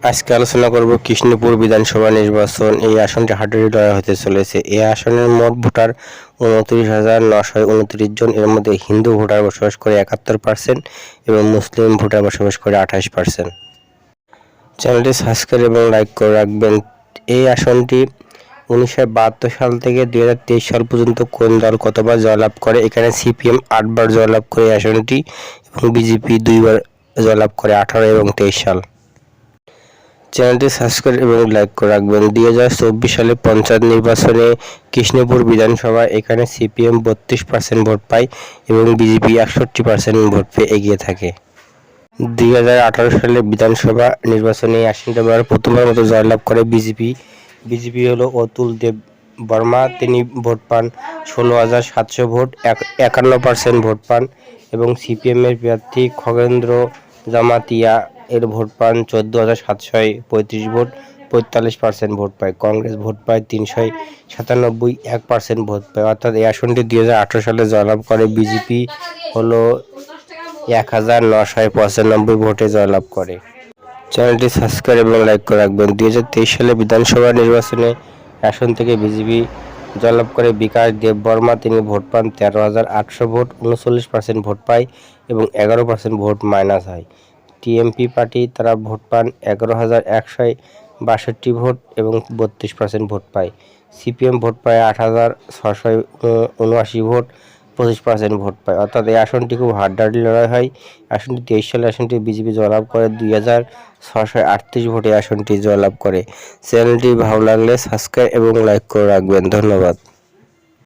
আজকে আলোচনা করব কৃষ্ণপুর বিধানসভা নির্বাচন। এই আসনটি হাডুরি লড়াই হতে চলেছে। এই আসনের মোট ভোটার উনত্রিশ হাজার নশো উনত্রিশ জন। এর মধ্যে হিন্দু ভোটার বসবাস করে একাত্তর পার্সেন্ট এবং মুসলিম ভোটার বসবাস করে আঠাশ পার্সেন্ট। চ্যানেলটি সাবস্ক্রাইব এবং লাইক করে রাখবেন। এই আসনটি উনিশশো বাহাত্তর সাল থেকে দুই হাজার তেইশ সাল পর্যন্ত কোন দল কতবার জয়লাভ করে? এখানে সিপিএম আটবার জয়লাভ করে আসনটি এবং বিজেপি দুইবার জয়লাভ করে আঠারো এবং তেইশ সাল। চ্যানেলটি সাবস্ক্রাইব এবং লাইক করে রাখবেন। দুই হাজার চব্বিশ সালে পঞ্চায়েত নির্বাচনে কৃষ্ণপুর বিধানসভা, এখানে সিপিএম বত্রিশ পার্সেন্ট ভোট পায় এবং বিজেপি একষট্টি পার্সেন্ট ভোট পেয়ে এগিয়ে থাকে। দুই হাজার আঠারো সালে বিধানসভা নির্বাচনে আসনটা এবার প্রথমবার মতো জয়লাভ করে বিজেপি। বিজেপি হলো অতুল দেব বর্মা, তিনি ভোট পান ষোলো হাজার সাতশো ভোট, এক- একান্ন পার্সেন্ট ভোট পান এবং সিপিএমের প্রার্থী খগেন্দ্র জামাতিয়া এর ভোট পান চোদ্দ হাজার সাতশো পঁয়ত্রিশ ভোট, পঁয়তাল্লিশ পার্সেন্ট ভোট পায়। কংগ্রেস ভোট পায় তিনশো সাতানব্বই, এক পার্সেন্ট ভোট পায়। অর্থাৎ এই আসনটি দুই হাজার আঠারো সালে জয়লাভ করে। বিজেপি হলো এক হাজার নশো পঁচানব্বই ভোটে জয়লাভ করে। চ্যানেলটি সাবস্ক্রাইব এবং লাইক করে রাখবেন। দুই হাজার তেইশ সালে বিধানসভা নির্বাচনে আসন থেকে বিজেপি জয়লাভ করে। বিকাশ দেব বর্মা, তিনি ভোট পান তেরো হাজার আটশো ভোট, উনচল্লিশ পার্সেন্ট ভোট পায় এবং এগারো পার্সেন্ট ভোট মাইনাস হয়। টিএমপি পার্টি, তারা ভোট পান এগারো হাজার একশো বাষট্টি ভোট এবং বত্রিশ পার্সেন্ট ভোট পায়। সিপিএম ভোট পায় আট হাজার ছশো উনআশি ভোট, পঁচিশ পার্সেন্ট ভোট পায়। অর্থাৎ এই আসনটি খুব হাড্ডাহাড্ডি লড়াই হয়। আসনটি তেইশ সালে আসনটি বিজেপি জয়লাভ করে, দুই হাজার ছশো আটত্রিশ ভোটে আসনটি জয়লাভ করে। চ্যানেলটি ভালো লাগলে সাবস্ক্রাইব এবং লাইক করে রাখবেন। ধন্যবাদ।